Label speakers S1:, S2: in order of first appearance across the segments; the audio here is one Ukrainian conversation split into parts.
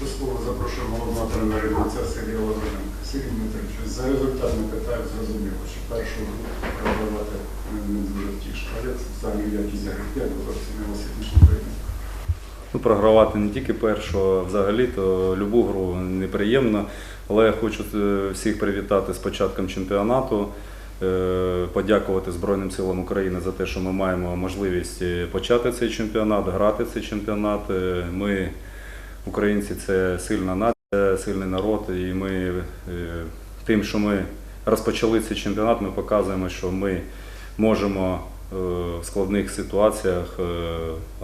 S1: До слова запрошуємо головного тренера Рівнеця Сергія Лавриненка. Сергій Дмитрович, за результат не питаю, зрозуміло, що першу гру програвати не- дуже втішно. А як взагалі якість гри, як ви оцінили сьогоднішній поєдинок?
S2: Ну, програвати не тільки першу, а взагалі то любу гру неприємно. Але я хочу е, всіх привітати з початком чемпіонату, е, подякувати Збройним силам України за те, що ми маємо можливість е, почати цей чемпіонат, грати цей чемпіонат. Ми, українці, це сильна нація, сильний народ, і ми е, тим, що ми розпочали цей чемпіонат, ми показуємо, що ми можемо е, в складних ситуаціях е,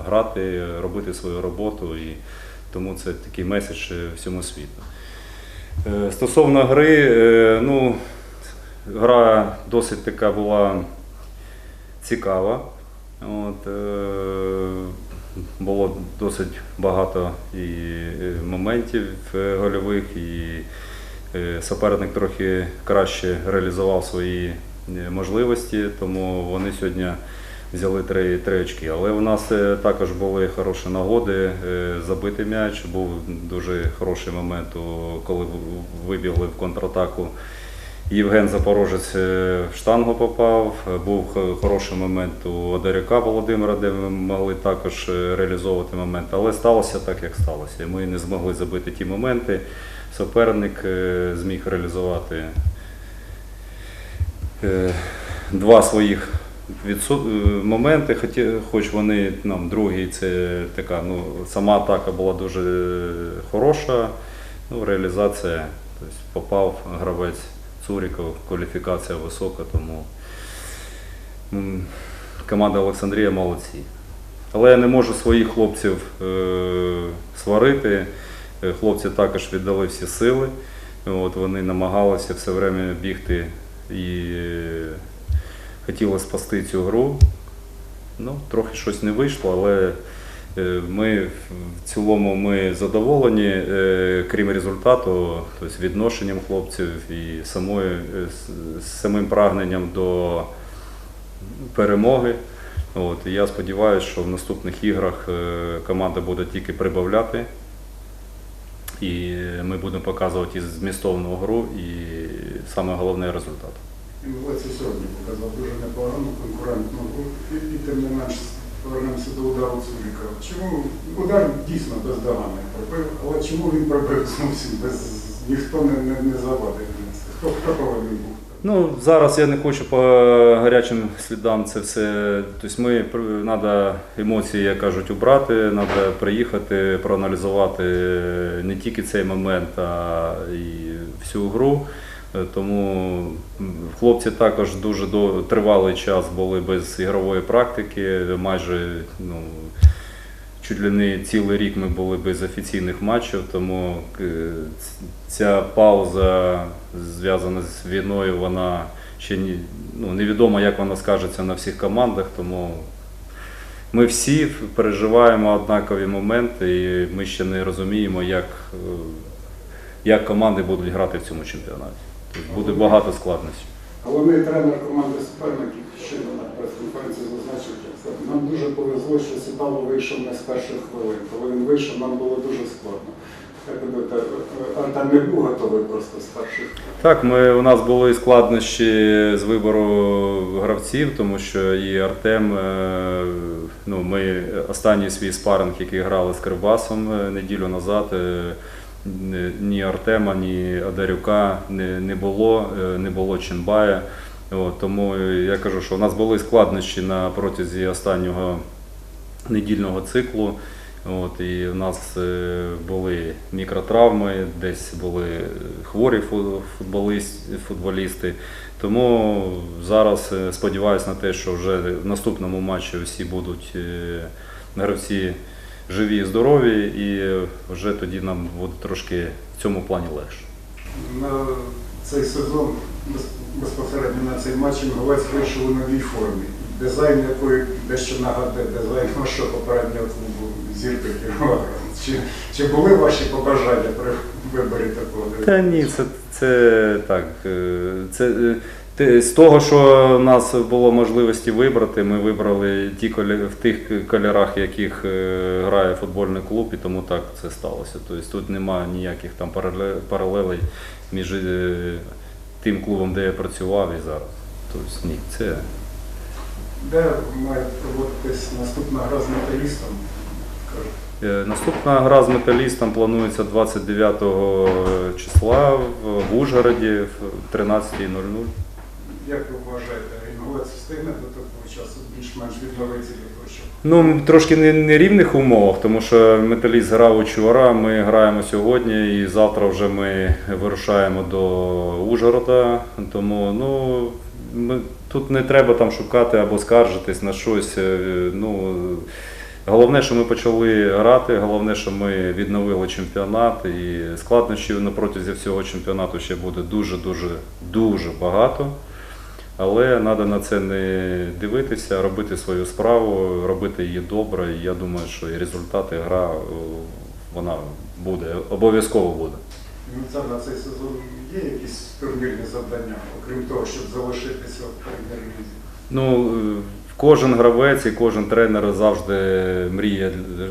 S2: грати, робити свою роботу, і тому це такий меседж всьому світу. Стосовно гри, ну, гра досить така була цікава. От, було досить багато і е, моментів е, гольових, і е, суперник трохи краще реалізував свої можливості, тому вони сьогодні взяли три, три очки. Але у нас також були хороші нагоди забити м'яч. Був дуже хороший момент, коли вибігли в контратаку. Євген Запорожець е, в штангу попав. Був хороший момент у Одаряка Володимира, де ми могли також е, реалізовувати момент. Але сталося так, як сталося. Ми не змогли забити ті моменти. Суперник е, зміг реалізувати два своїх моменти, хоч вони нам другий, це така, ну, сама атака була дуже хороша, ну, реалізація, тобто попав гравець Цуріков, кваліфікація висока, тому команда Олександрія молодці. Але я не можу своїх хлопців е, сварити. Е, Хлопці також віддали всі сили. От, вони намагалися все время бігти і е, хотіли спасти цю гру. Ну, трохи щось не вийшло, але ми в цілому ми задоволені, е, крім результату, тобто відношенням хлопців і самою, е, самим прагненням до перемоги. От, і я сподіваюся, що в наступних іграх е, команда буде тільки прибавляти. І ми будемо показувати змістовну гру, і саме головне результат.
S1: І сьогодні показав дуже непогану конкурентну гру. І, тим не менш повернемося до удару Цуріка. Чому удар дійсно бездоганний пробив, але чому він пробив зовсім без ніхто не, не, не завадив? Хто, хто повинен був?
S2: Ну, зараз я не хочу по гарячим слідам це все. Тобто ми треба емоції, як кажуть, убрати, треба приїхати, проаналізувати не тільки цей момент, а і всю гру. Тому хлопці також дуже тривалий час були без ігрової практики, майже ну, чуть ли не цілий рік ми були без офіційних матчів, тому е, ця пауза зв'язана з війною, вона ще ні, ну, невідомо, як вона скажеться на всіх командах, тому ми всі переживаємо однакові моменти, і ми ще не розуміємо, як, е, як команди будуть грати в цьому чемпіонаті. Тобто буде багато складнощів.
S1: Головний тренер команди суперників ще на прес-конференції зазначив, нам дуже повезло, що Сіпало вийшов не з перших хвилин. Коли він вийшов, нам було дуже складно. Артем не був готовий просто з перших
S2: Так, ми, у нас були складнощі з вибору гравців, тому що і Артем, е, ну, ми останній свій спаринг, який грали з Кривбасом е, неділю назад, е, ні- Артема, ні Адарюка не, не було, е, не було Ченбая. От, тому я кажу, що у нас були складнощі на протязі останнього недільного циклу. От, і в нас е, були мікротравми, десь були хворі фу- футболісти. Тому зараз е, сподіваюся на те, що вже в наступному матчі всі будуть гравці живі і здорові, і вже тоді нам буде трошки в цьому плані легше.
S1: На цей сезон без- безпосередньо на цей матч Інгулець вийшов у новій формі. Дизайн якої дещо нагадує дизайн вашого попереднього клубу зірки. Чи, чи були ваші побажання при виборі такого
S2: Та ні, це, це так. е, Це, е, З того, що в нас було можливості вибрати, ми вибрали ті в тих кольорах, в яких е, грає футбольний клуб, і тому так це сталося. Тобто тут немає ніяких там паралелей між е, тим клубом, де я працював і зараз. Тобто ні, це
S1: Де має проводитись наступна гра з металістом?
S2: Е, Наступна гра з металістом планується 29 числа в Ужгороді в 13.00.
S1: Як ви вважаєте, інгулець встигне до такого часу більш-менш відновитися для того, щоб
S2: Ну, трошки не, не рівних умовах, тому що металіст грав учора, ми граємо сьогодні і завтра вже ми вирушаємо до Ужгорода. Тому ну, ми, тут не треба там шукати або скаржитись на щось. е, Ну, головне, що ми почали грати, головне, що ми відновили чемпіонат. І складнощів на протязі всього чемпіонату ще буде дуже-дуже дуже багато. Але треба на це не дивитися, робити свою справу, робити її добре. І я думаю, що і результати гра вона буде, обов'язково буде.
S1: ну, це на цей сезон є якісь турнірні завдання, окрім того, щоб залишитися в прем'єр-лізі?
S2: Ну, е, кожен гравець і кожен тренер завжди мріє е,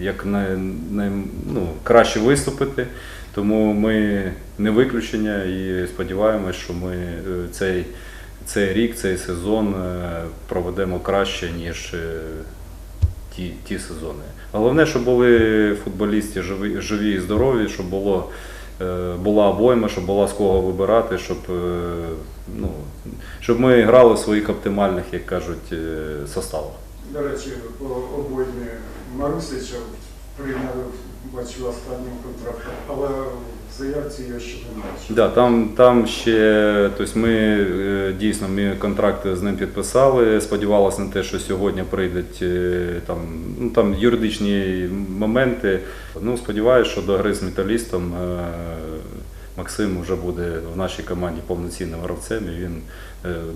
S2: як най, най, ну, краще виступити. Тому ми не виключення і сподіваємось, що ми е, цей, цей рік, цей сезон е, проведемо краще, ніж е, ті, ті сезони. Головне, щоб були футболісти живі, живі і здорові, щоб було, е, була обойма, щоб була з кого вибирати, щоб, ну, щоб ми грали в своїх оптимальних, як кажуть, составах.
S1: До речі, по обоймі Марусича прийняли, бачу, останнім контрактом, але в заявці я ще не бачу.
S2: Да, там, там ще, тобто ми е, дійсно ми контракт з ним підписали. Сподівалися на те, що сьогодні прийдуть е, там, ну, там юридичні моменти. Ну, сподіваюся, що до гри з металістом е, Максим вже буде в нашій команді повноцінним гравцем і він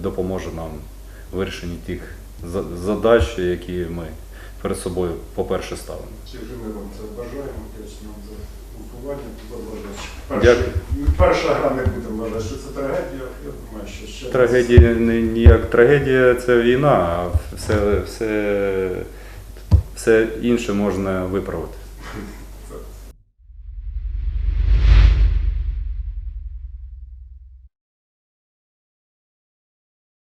S2: допоможе нам в вирішенні тих задач, які ми перед собою, по-перше, ставимо.
S1: Чи вже ми вам це бажаємо, вдячні вам за спілкування. Перша, перша гра не будемо вважати, що це трагедія. Я думаю, що ще
S2: Трагедія не ніяк трагедія це війна, а все, все, все інше можна виправити.